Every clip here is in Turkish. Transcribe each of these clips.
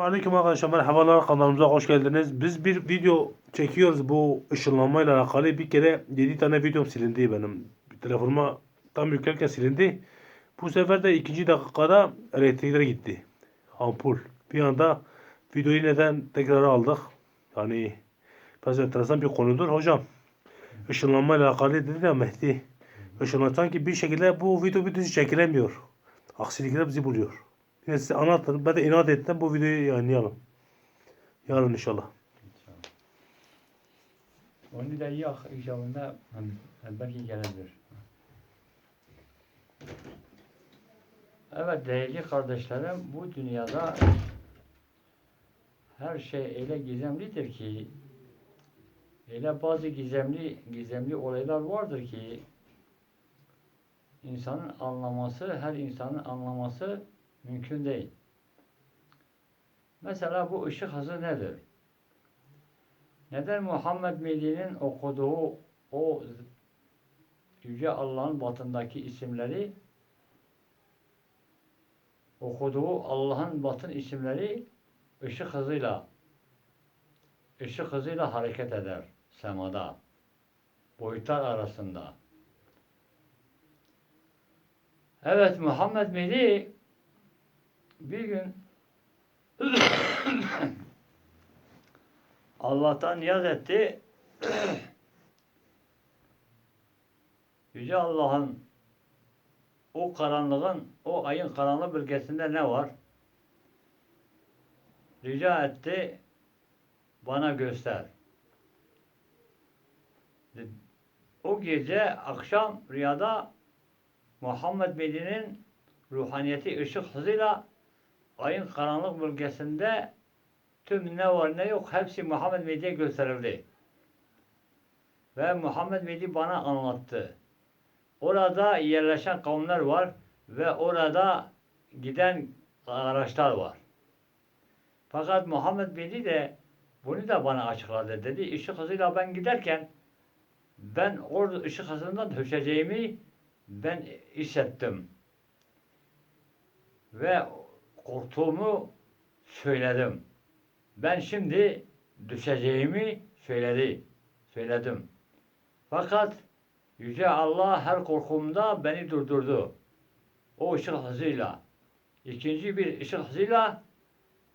Aleyküm arkadaşlar merhabalar kanalımıza hoş geldiniz. Biz bir video çekiyoruz bu ışınlanmayla alakalı. Bir kere 7 tane videom silindi benim. Telefonuma tam yüklerken silindi. Bu sefer de ikinci dakikada elektrikler gitti. Ampul. Bir anda videoyu neden tekrar aldık? Yani biraz enteresan bir konudur. Hocam ışınlanmayla alakalı dedi ya Mehdi. Işınlan sanki bir şekilde bu video videosu çekilemiyor. Aksilikler bizi buluyor. Yine size anlatın. Ben de inat ettim bu videoyu yayınlayalım. Yarın inşallah. Onu da yak icabında belki gelebilir. Evet değerli kardeşlerim bu dünyada her şey öyle gizemlidir ki öyle bazı gizemli gizemli olaylar vardır ki insanın anlaması, her insanın anlaması mümkün değil. Mesela bu ışık hızı nedir? Neden Muhammed Mehdi'nin okuduğu o Yüce Allah'ın batındaki isimleri okuduğu Allah'ın batın isimleri ışık hızıyla ışık hızıyla hareket eder semada boyutlar arasında. Evet Muhammed Mehdi bir gün Allah'tan niyaz etti. Yüce Allah'ın o karanlığın, o ayın karanlık bölgesinde ne var? Rica etti, bana göster. O gece akşam rüyada Muhammed Medine'nin ruhaniyeti ışık hızıyla ayın karanlık bölgesinde tüm ne var ne yok hepsi Muhammed Medi'ye gösterildi. Ve Muhammed Medi bana anlattı. Orada yerleşen kavimler var ve orada giden araçlar var. Fakat Muhammed Medi de bunu da bana açıkladı dedi. Işık hızıyla ben giderken ben orada ışık hızından düşeceğimi ben hissettim. Ve korktuğumu söyledim. Ben şimdi düşeceğimi söyledi. Söyledim. Fakat Yüce Allah her korkumda beni durdurdu. O ışık hızıyla. İkinci bir ışık hızıyla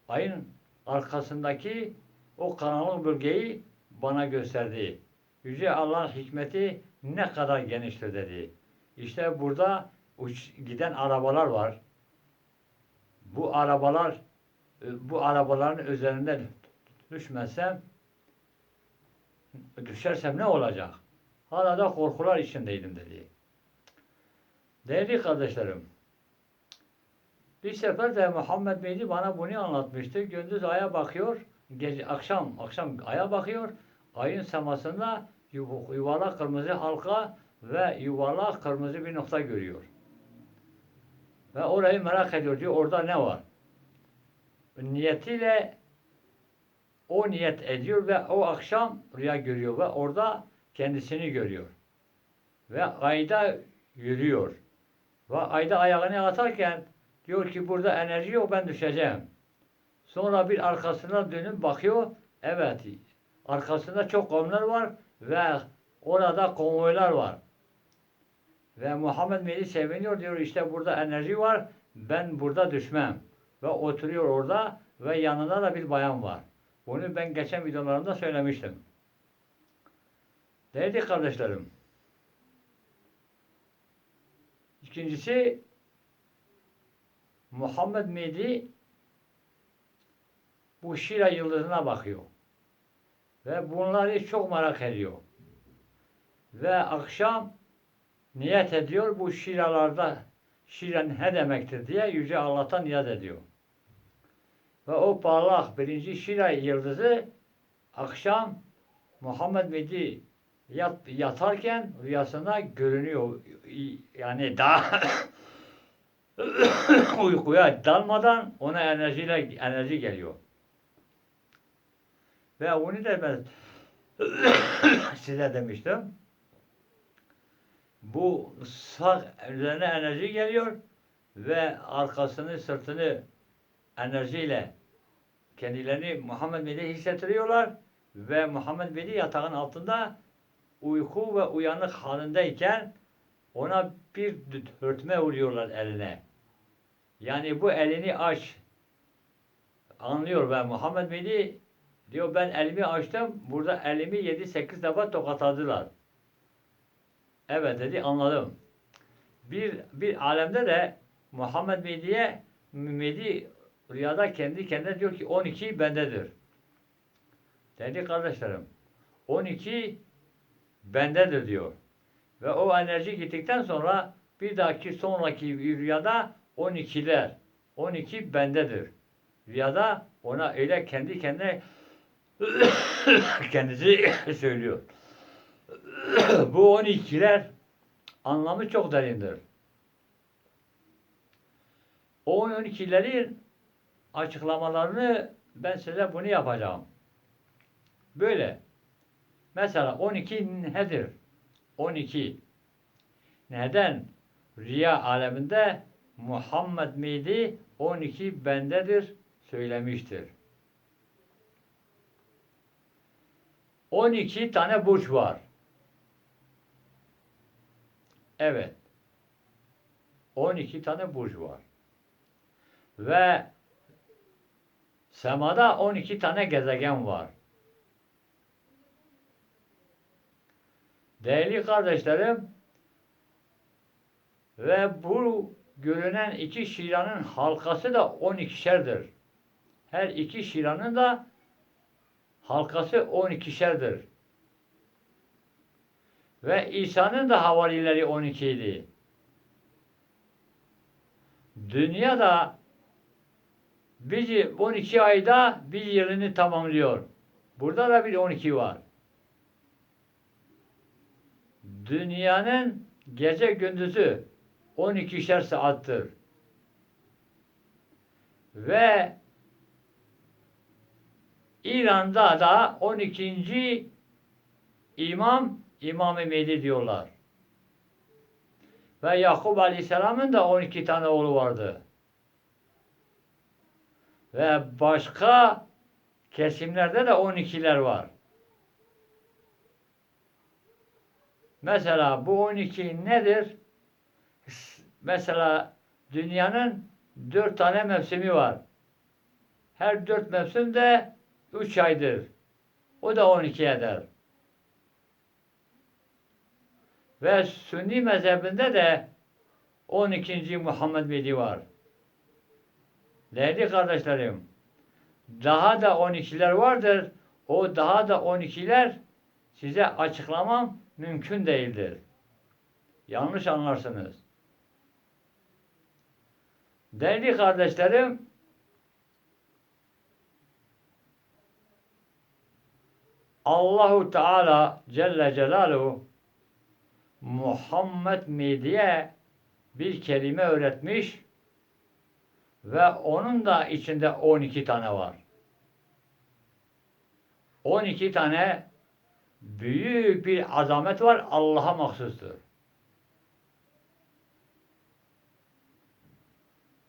ayın arkasındaki o karanlık bölgeyi bana gösterdi. Yüce Allah'ın hikmeti ne kadar geniştir dedi. İşte burada uç, giden arabalar var. Bu arabalar bu arabaların üzerinden düşmezsem düşersem ne olacak? Hala da korkular içindeydim dedi. Değerli kardeşlerim, bir sefer de Muhammed Beyli bana bunu anlatmıştı. Gündüz aya bakıyor, gece akşam akşam aya bakıyor. Ayın semasında yuvarlak kırmızı halka ve yuvarlak kırmızı bir nokta görüyor. Ve orayı merak ediyor diyor orada ne var? Niyetiyle o niyet ediyor ve o akşam rüya görüyor ve orada kendisini görüyor. Ve ayda yürüyor. Ve ayda ayağını atarken diyor ki burada enerji yok ben düşeceğim. Sonra bir arkasına dönüp bakıyor. Evet arkasında çok kavimler var ve orada konvoylar var. Ve Muhammed Mehdi seviniyor diyor işte burada enerji var ben burada düşmem. Ve oturuyor orada ve yanında da bir bayan var. Bunu ben geçen videolarımda söylemiştim. Değerli kardeşlerim. İkincisi Muhammed Mehdi bu Şira yıldızına bakıyor. Ve bunları çok merak ediyor. Ve akşam niyet ediyor bu şiralarda şiren ne demektir diye Yüce Allah'tan niyet ediyor. Ve o parlak birinci şira yıldızı akşam Muhammed Mehdi yat, yatarken rüyasında görünüyor. Yani daha uykuya dalmadan ona enerjiyle enerji geliyor. Ve onu da ben size demiştim. Bu sağ üzerine enerji geliyor ve arkasını sırtını enerjiyle kendilerini Muhammed Mehdi'ye hissettiriyorlar ve Muhammed Mehdi yatağın altında uyku ve uyanık halindeyken ona bir hörtme vuruyorlar eline. Yani bu elini aç. Anlıyor ve Muhammed Mehdi diyor ben elimi açtım. Burada elimi 7-8 defa tokatladılar. Evet dedi anladım. Bir, bir alemde de Muhammed Mehdi'ye Mehdi rüyada kendi kendine diyor ki 12 bendedir. Değerli kardeşlerim 12 bendedir diyor. Ve o enerji gittikten sonra bir dahaki sonraki rüyada 12'ler 12 bendedir. Rüyada ona öyle kendi kendine kendisi söylüyor. Bu 12'ler anlamı çok derindir. O 12'lerin açıklamalarını ben size bunu yapacağım. Böyle. Mesela 12 nedir? 12. Neden? Rüya aleminde Muhammed Mehdi 12 bendedir söylemiştir. 12 tane burç var. Evet. 12 tane burç var. Ve semada 12 tane gezegen var. Değerli kardeşlerim ve bu görünen iki şiranın halkası da 12'şerdir. Her iki şiranın da halkası 12'şerdir. Ve İsa'nın da havarileri 12 idi. Dünya da bir 12 ayda bir yılını tamamlıyor. Burada da bir 12 var. Dünyanın gece gündüzü 12'şer saattir. Ve İran'da da 12. imam İmam-ı Mehdi diyorlar. Ve Yakup Aleyhisselam'ın da 12 tane oğlu vardı. Ve başka kesimlerde de 12'ler var. Mesela bu 12 nedir? Mesela dünyanın 4 tane mevsimi var. Her 4 mevsim de 3 aydır. O da 12 eder. Ve Sünni mezhebinde de 12. Muhammed Mehdi var. Değerli kardeşlerim, daha da 12'ler vardır. O daha da 12'ler size açıklamam mümkün değildir. Yanlış anlarsınız. Değerli kardeşlerim, Allahu Teala Celle Celaluhu Muhammed Mehdi'ye bir kelime öğretmiş ve onun da içinde 12 tane var. 12 tane büyük bir azamet var Allah'a mahsustur.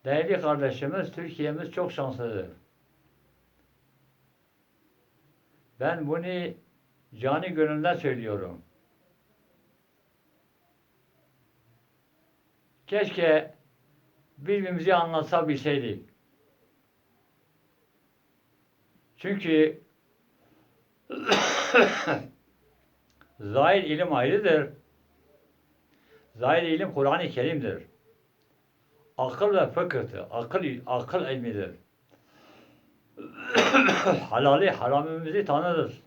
Değerli kardeşimiz, Türkiye'miz çok şanslıdır. Ben bunu cani gönülden söylüyorum. Keşke birbirimizi anlatsa bilseydik. Çünkü zahir ilim ayrıdır. Zahir ilim Kur'an-ı Kerim'dir. Akıl ve fıkıhtır. Akıl, akıl ilmidir. Halali, haramimizi tanırız.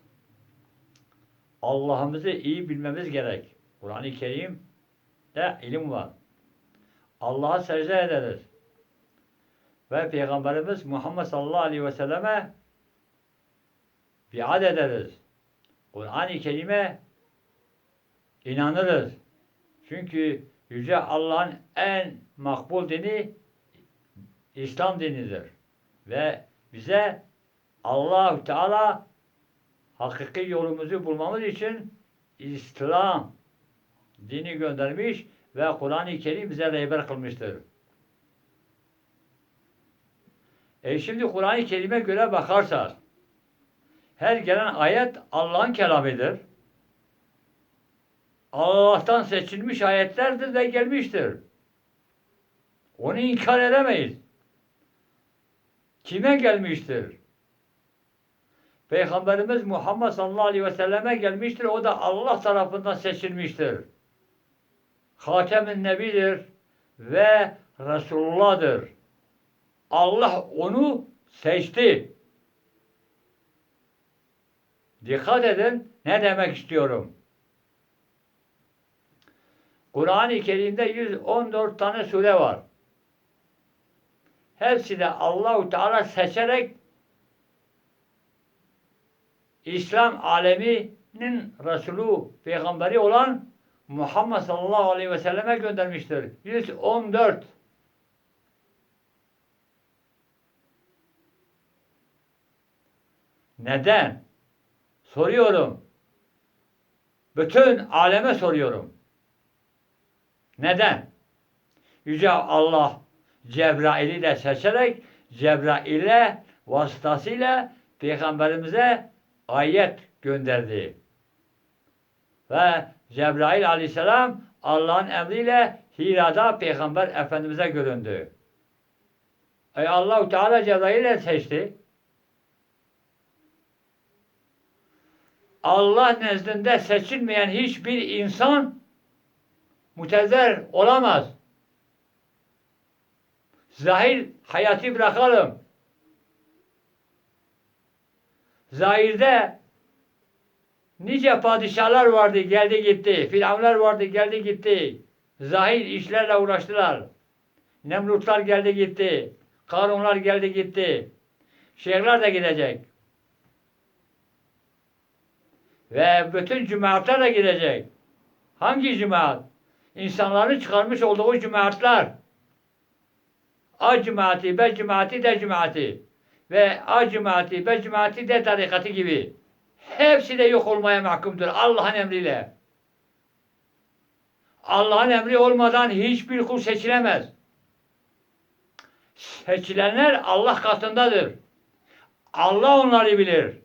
Allah'ımızı iyi bilmemiz gerek. Kur'an-ı Kerim'de ilim var. Allah'a secde ederiz. Ve Peygamberimiz Muhammed sallallahu aleyhi ve selleme biat ederiz. Kur'an-ı Kerim'e inanırız. Çünkü Yüce Allah'ın en makbul dini İslam dinidir. Ve bize allah Teala hakiki yolumuzu bulmamız için İslam dini göndermiş ve Kur'an-ı Kerim bize rehber kılmıştır. E şimdi Kur'an-ı Kerim'e göre bakarsak her gelen ayet Allah'ın kelamıdır. Allah'tan seçilmiş ayetlerdir de gelmiştir. Onu inkar edemeyiz. Kime gelmiştir? Peygamberimiz Muhammed sallallahu aleyhi ve selleme gelmiştir. O da Allah tarafından seçilmiştir. Hatem-i Nebidir ve Resulullah'dır. Allah onu seçti. Dikkat edin ne demek istiyorum. Kur'an-ı Kerim'de 114 tane sure var. Hepsi de Allahu Teala seçerek İslam aleminin Resulü, peygamberi olan Muhammed sallallahu aleyhi ve selleme göndermiştir. 114. Neden? Soruyorum. Bütün aleme soruyorum. Neden? Yüce Allah Cebrail'i de seçerek Cebrail'e vasıtasıyla Peygamberimize ayet gönderdi. Ve Cebrail aleyhisselam Allah'ın emriyle Hira'da Peygamber Efendimiz'e göründü. E Allahu Teala Cebrail'i seçti. Allah nezdinde seçilmeyen hiçbir insan mütezzer olamaz. Zahir hayatı bırakalım. Zahirde nice padişahlar vardı geldi gitti. Firavunlar vardı geldi gitti. Zahir işlerle uğraştılar. Nemrutlar geldi gitti. Karunlar geldi gitti. Şeyhler de gidecek. Ve bütün cemaatler de gidecek. Hangi cemaat? İnsanların çıkarmış olduğu cemaatler. A cemaati, B cemaati, D cemaati. Ve A cemaati, B cemaati, D tarikatı gibi. Hepsi de yok olmaya mahkumdur Allah'ın emriyle. Allah'ın emri olmadan hiçbir kul seçilemez. Seçilenler Allah katındadır. Allah onları bilir.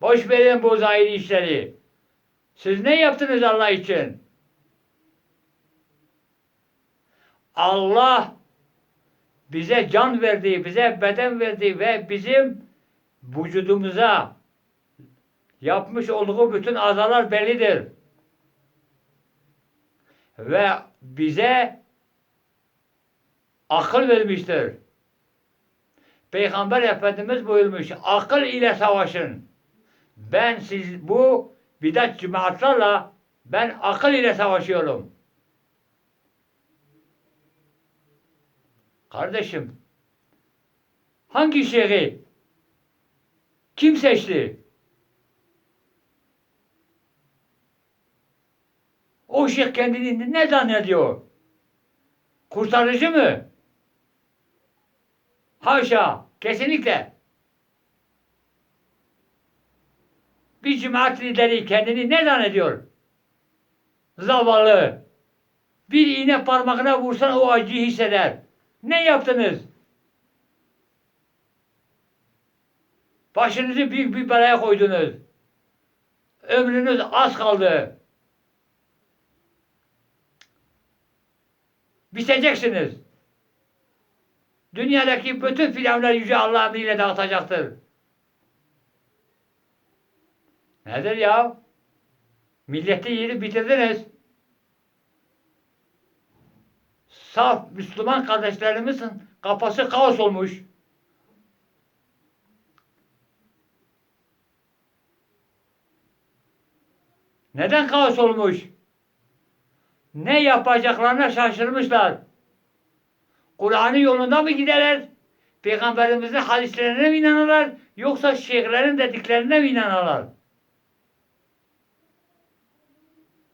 Boş verin bu zahiri işleri. Siz ne yaptınız Allah için? Allah bize can verdi, bize beden verdi ve bizim vücudumuza yapmış olduğu bütün azalar bellidir. Ve bize akıl vermiştir. Peygamber Efendimiz buyurmuş, akıl ile savaşın. Ben siz bu bidat cemaatlarla ben akıl ile savaşıyorum. Kardeşim, hangi şeyhi kim seçti? O şeyh kendini ne zannediyor? Kurtarıcı mı? Haşa, kesinlikle. Bir cemaat lideri kendini ne zannediyor? Zavallı. Bir iğne parmağına vursan o acıyı hisseder. Ne yaptınız? Başınızı büyük bir belaya koydunuz. Ömrünüz az kaldı. Biteceksiniz. Dünyadaki bütün firavunlar Yüce Allah emriyle dağıtacaktır. Nedir ya? Milleti yeri bitirdiniz. Saf Müslüman kardeşlerimizin kafası kaos olmuş. Neden kaos olmuş? Ne yapacaklarına şaşırmışlar. Kur'an'ın yolunda mı giderler? Peygamberimizin hadislerine mi inanırlar? Yoksa şeyhlerin dediklerine mi inanırlar?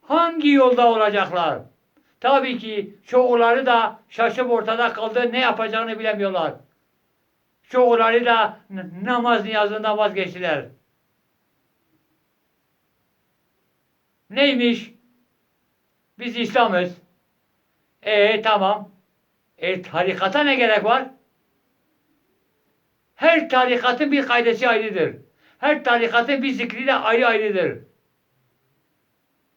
Hangi yolda olacaklar? Tabii ki çoğuları da şaşıp ortada kaldı. Ne yapacağını bilemiyorlar. Çoğuları da namaz niyazından vazgeçtiler. Neymiş? Biz İslam'ız. E tamam. E tarikata ne gerek var? Her tarikatın bir kaidesi ayrıdır. Her tarikatın bir zikri de ayrı ayrıdır.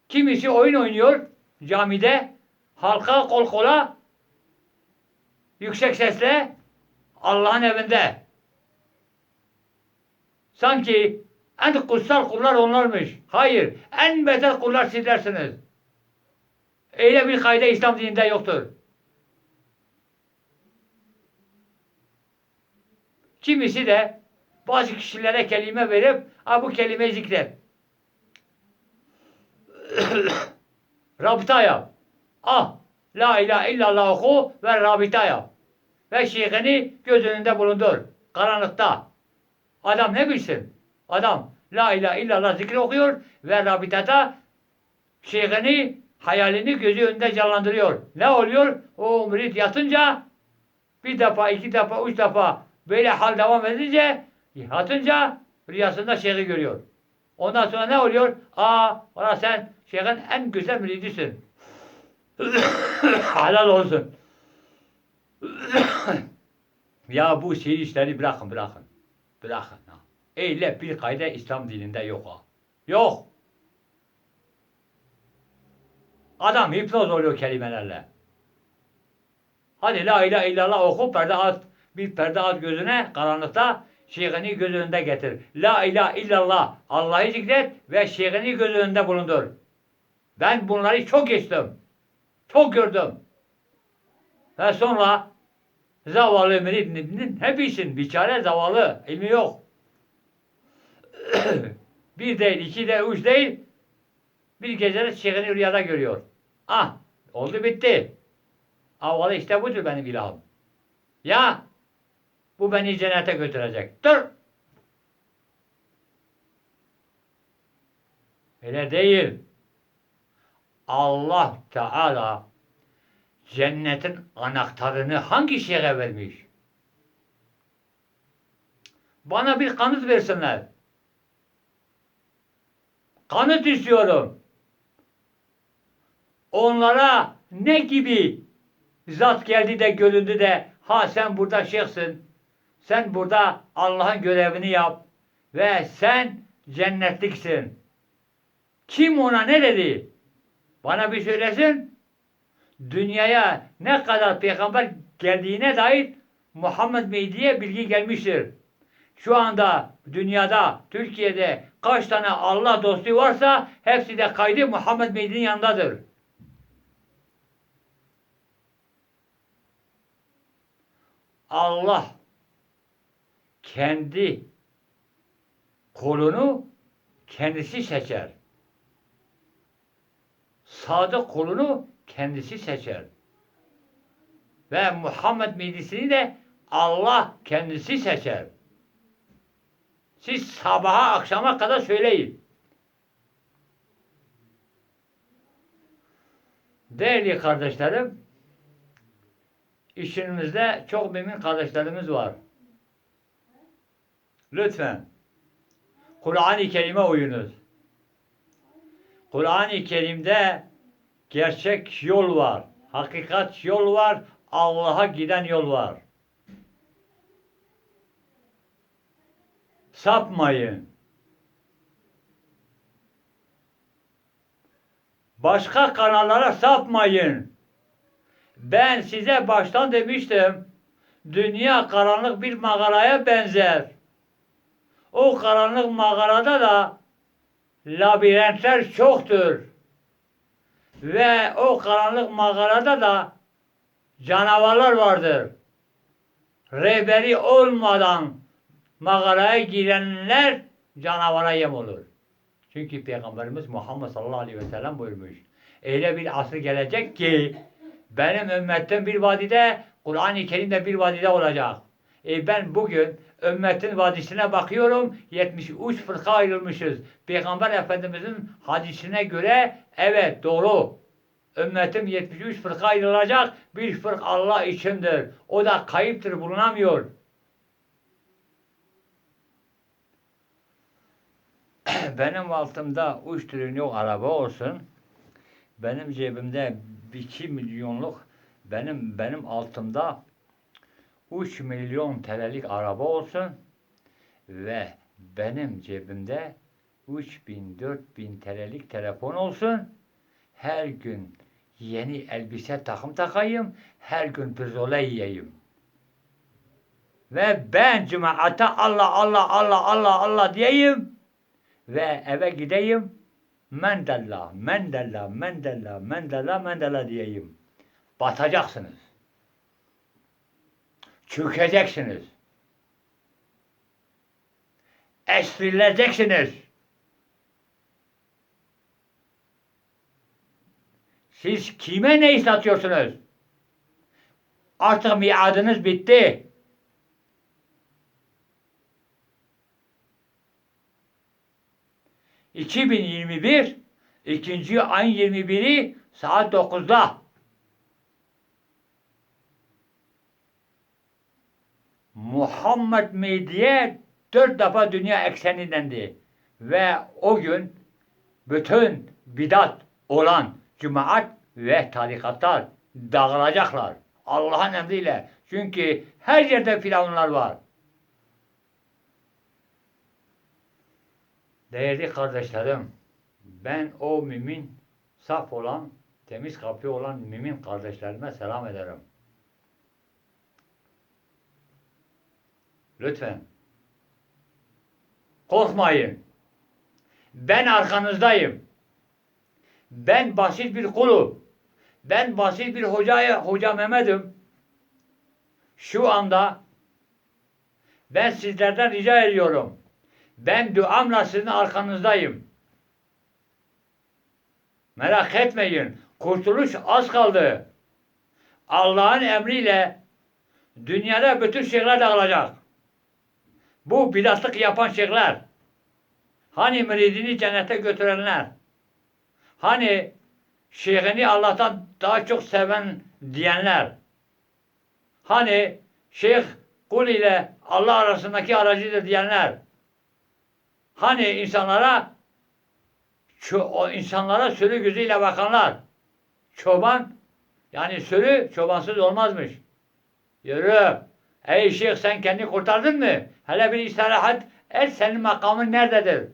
Kimisi oyun oynuyor camide, halka kol kola, yüksek sesle Allah'ın evinde. Sanki en kutsal kullar onlarmış. Hayır, en beter kullar sizlersiniz. Öyle bir kayda İslam dininde yoktur. Kimisi de bazı kişilere kelime verip ha bu kelimeyi zikret. rabıta yap. Ah, la ilahe illallah oku ve rabıta yap. Ve şeyhini göz önünde bulundur. Karanlıkta. Adam ne bilsin? Adam la ilahe illallah zikri okuyor ve rabıtada şeyhini hayalini gözü önünde canlandırıyor. Ne oluyor? O mürit yatınca bir defa, iki defa, üç defa böyle hal devam edince yatınca rüyasında şeyhi görüyor. Ondan sonra ne oluyor? Aa, valla sen şeyhin en güzel müridisin. Halal olsun. ya bu sihir işleri bırakın, bırakın. Bırakın. Ha. Öyle bir kayda İslam dininde yok ha. Yok. Adam hipnoz oluyor kelimelerle. Hadi la ilahe illallah oku perde at. Bir perde at gözüne karanlıkta şeyhini göz önünde getir. La ilahe illallah Allah'ı zikret ve şeyhini göz önünde bulundur. Ben bunları çok geçtim. Çok gördüm. Ve sonra zavallı müridinin hepsisin. Biçare zavallı. ilmi yok. bir değil, iki değil, üç değil. Bir gecede şeyhini rüyada görüyor. Ah, oldu bitti. Avalı işte budur benim ilahım. Ya, bu beni cennete götürecek. Dur. Öyle değil. Allah Teala cennetin anahtarını hangi şeyhe vermiş? Bana bir kanıt versinler. Kanıt istiyorum. Onlara ne gibi zat geldi de göründü de ha sen burada şeyhsin. Sen burada Allah'ın görevini yap ve sen cennetliksin. Kim ona ne dedi? Bana bir söylesin. Dünyaya ne kadar peygamber geldiğine dair Muhammed Mehdi'ye bilgi gelmiştir. Şu anda dünyada, Türkiye'de kaç tane Allah dostu varsa hepsi de kaydı Muhammed Mehdi'nin yanındadır. Allah kendi kolunu kendisi seçer. Sadık kulunu kendisi seçer. Ve Muhammed Mehdi'sini de Allah kendisi seçer. Siz sabaha akşama kadar söyleyin. Değerli kardeşlerim, işinizde çok mümin kardeşlerimiz var. Lütfen Kur'an-ı Kerim'e uyunuz. Kur'an-ı Kerim'de gerçek yol var, hakikat yol var, Allah'a giden yol var. Sapmayın. Başka kanallara sapmayın. Ben size baştan demiştim. Dünya karanlık bir mağaraya benzer. O karanlık mağarada da labirentler çoktur. Ve o karanlık mağarada da canavarlar vardır. Rehberi olmadan mağaraya girenler canavara yem olur. Çünkü Peygamberimiz Muhammed sallallahu aleyhi ve sellem buyurmuş. Öyle bir asır gelecek ki benim ümmetim bir vadide, Kur'an-ı Kerim de bir vadide olacak. E ben bugün ümmetin vadisine bakıyorum. 73 fırka ayrılmışız. Peygamber Efendimizin hadisine göre evet doğru. Ümmetim 73 fırka ayrılacak. Bir fırk Allah içindir. O da kayıptır bulunamıyor. Benim altımda 3 trilyonluk araba olsun. Benim cebimde 2 milyonluk benim benim altımda 3 milyon TL'lik araba olsun ve benim cebimde 3000 4000 TL'lik telefon olsun. Her gün yeni elbise takım takayım. Her gün pirzola yiyeyim. Ve ben cemaate Allah Allah Allah Allah Allah diyeyim. Ve eve gideyim. Mendella, mendella, mendella, mendella, mendella diyeyim. Batacaksınız. Çökeceksiniz. Esrileceksiniz. Siz kime ne satıyorsunuz? Artık miadınız bitti. ...2021... ...ikinci ayın 21'i... ...saat 9'da... Muhammed Mehdi'ye dört defa dünya eksenidendi. Ve o gün bütün bidat olan cemaat ve tarikatlar dağılacaklar. Allah'ın emriyle. Çünkü her yerde firavunlar var. Değerli kardeşlerim, ben o mümin, saf olan, temiz kalpli olan mümin kardeşlerime selam ederim. Lütfen. Korkmayın. Ben arkanızdayım. Ben basit bir kulum. Ben basit bir hocaya, hoca Mehmet'im. Şu anda ben sizlerden rica ediyorum. Ben duamla sizin arkanızdayım. Merak etmeyin. Kurtuluş az kaldı. Allah'ın emriyle dünyada bütün şeyler dağılacak. Bu bidatlık yapan şeyler. Hani müridini cennete götürenler. Hani şeyhini Allah'tan daha çok seven diyenler. Hani şeyh kul ile Allah arasındaki aracıdır diyenler. Hani insanlara ço o insanlara sürü gözüyle bakanlar. Çoban yani sürü çobansız olmazmış. Yürü. Ey şeyh sen kendini kurtardın mı? Hele bir istirahat et senin makamın nerededir?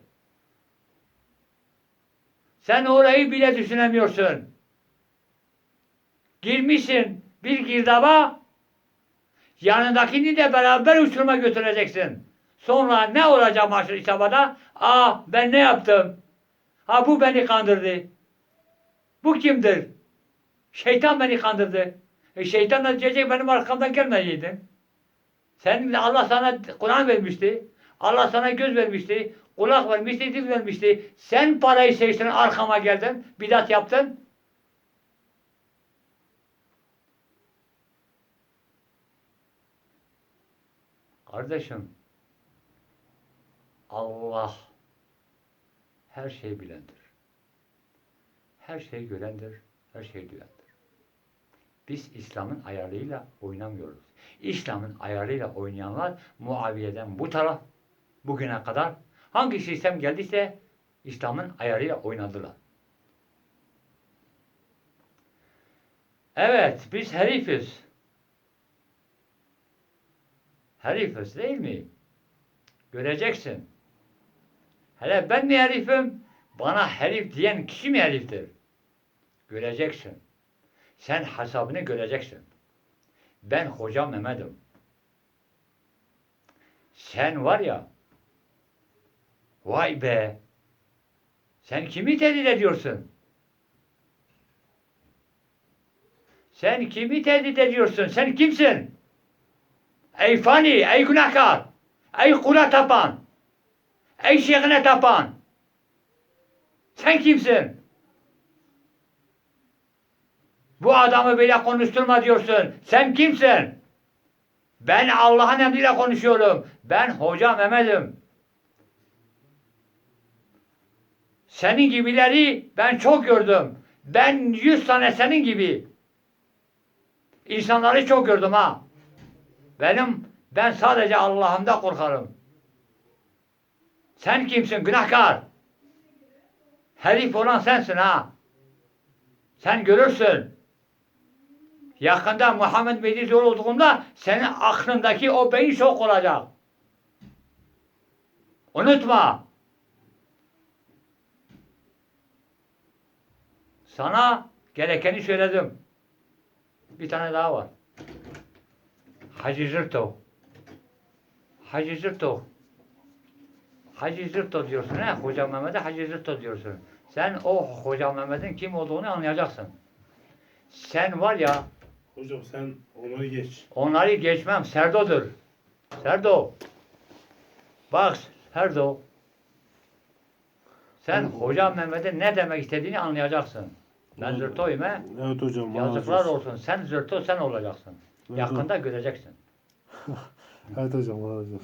Sen orayı bile düşünemiyorsun. Girmişsin bir girdaba yanındakini de beraber uçuruma götüreceksin. Sonra ne olacak maşır isabada? Aa ben ne yaptım? Ha bu beni kandırdı. Bu kimdir? Şeytan beni kandırdı. E şeytan da diyecek benim arkamdan gelmeyeydin. De Allah sana Kur'an vermişti. Allah sana göz vermişti. Kulak vermişti, dil vermişti. Sen parayı seçtin, arkama geldin. Bidat yaptın. Kardeşim, Allah her şeyi bilendir. Her şeyi görendir, her şeyi duyandır. Biz İslam'ın ayarıyla oynamıyoruz. İslam'ın ayarıyla oynayanlar Muaviye'den bu taraf bugüne kadar hangi sistem geldiyse İslam'ın ayarıyla oynadılar. Evet, biz herifiz. Herifiz değil mi? Göreceksin. Hele ben mi herifim? Bana herif diyen kişi mi heriftir? Göreceksin. Sen hesabını göreceksin. Ben hoca Mehmet'im. Sen var ya, vay be, sen kimi tehdit ediyorsun? Sen kimi tehdit ediyorsun? Sen kimsin? Ey fani, ey günahkar, ey kula tapan, ey şeyhine tapan. Sen kimsin? Bu adamı böyle konuşturma diyorsun. Sen kimsin? Ben Allah'ın emriyle konuşuyorum. Ben Hoca Mehmet'im. Senin gibileri ben çok gördüm. Ben yüz tane senin gibi. İnsanları çok gördüm ha. Benim, ben sadece Allah'ımda korkarım. Sen kimsin günahkar? Herif olan sensin ha. Sen görürsün. Yakında Muhammed Mehdi zor olduğunda senin aklındaki o beyin şok olacak. Unutma. Sana gerekeni söyledim. Bir tane daha var. Hacı Zırto. Hacı Zırto. Hacı Zırto diyorsun he? Hoca Mehmet'e Hacı Zırto diyorsun. Sen o Hoca Mehmet'in kim olduğunu anlayacaksın. Sen var ya Hocam sen onları geç. onları geçmem. Serdo'dur. Serdo. Bak Serdo. Sen Hoca Mehmet'in ne demek istediğini anlayacaksın. Ben. Zırto'yum he. Evet hocam. Yazıklar olsun. olsun. Sen Zırto sen olacaksın. Evet, Yakında göreceksin. Evet hocam olsun.